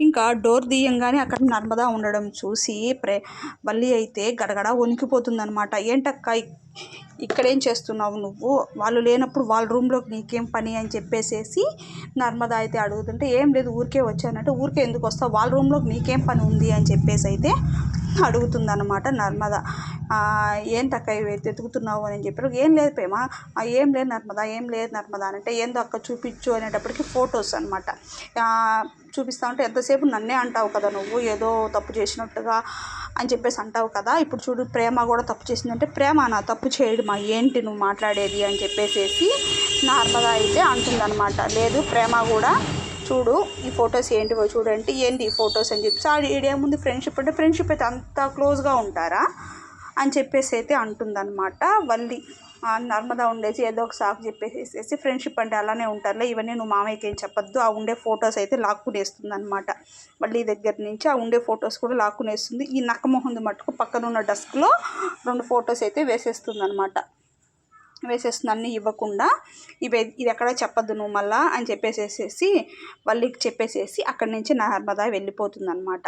ఇంకా డోర్ తీయంగానే అక్కడ నర్మదా ఉండడం చూసి ప్రే వల్లి అయితే గడగడ వణికిపోతుందనమాట ఏంటక్క ఇక్కడేం చేస్తున్నావు నువ్వు? వాళ్ళు లేనప్పుడు వాళ్ళ రూమ్లోకి నీకేం పని? అని చెప్పేసేసి నర్మదా అయితే అడుగుతుంటే ఏం లేదు ఊరికే వచ్చానంటే ఊరికే ఎందుకు వస్తావు? వాళ్ళ రూమ్లోకి నీకేం పని ఉంది? అని చెప్పేసి అయితే అడుగుతుందన్నమాట నర్మద. "ఆ, ఏంటక్క ఇవి వెతుకుతున్నావు అని చెప్పారు. ఏం లేదు ప్రేమ ఏం లేదు నర్మదా ఏం లేదు నర్మదా అని అంటే ఏందో అక్క చూపించు అనేటప్పటికి ఫొటోస్ అనమాట చూపిస్తా ఉంటే ఎంతసేపు నన్నే అంటావు కదా నువ్వు? ఏదో తప్పు చేసినట్టుగా అని చెప్పేసి అంటావు కదా? ఇప్పుడు చూడు ప్రేమ కూడా తప్పు చేసిందంటే ప్రేమ నా తప్పు చేయడమా ఏంటి నువ్వు మాట్లాడేది అని చెప్పేసేసి నార్మదా అయితే అంటుందన్నమాట. లేదు ప్రేమ కూడా చూడు ఈ ఫొటోస్ ఏంటివో చూడండి ఏంటి ఈ ఫొటోస్ అని చెప్పి ఆడు ఫ్రెండ్షిప్ అంటే ఫ్రెండ్షిప్ అయితే అంత క్లోజ్గా ఉంటారా? అని చెప్పేసి అయితే అంటుందన్నమాట. వల్లి నర్మదా ఉండేసి ఏదో ఒక సాకు చెప్పేసేసి ఫ్రెండ్షిప్ అంటే అలానే ఉంటారులే ఇవన్నీ నువ్వు మామయ్యకి ఏం చెప్పొద్దు ఆ ఉండే ఫొటోస్ అయితే లాక్కునేస్తుంది అనమాట మళ్ళీ దగ్గర నుంచి ఆ ఉండే ఫొటోస్ కూడా లాక్కునేస్తుంది. ఈ నక్కమొహంది మట్టుకు పక్కన ఉన్న డస్క్లో రెండు ఫొటోస్ అయితే వేసేస్తుంది అనమాట వేసేస్తుంది అన్నీ ఇవ్వకుండా. ఇవి ఇది ఎక్కడ చెప్పొద్దు నువ్వు మళ్ళా అని చెప్పేసేసేసి వాళ్ళకి చెప్పేసేసి అక్కడి నుంచి నర్మదా వెళ్ళిపోతుంది అనమాట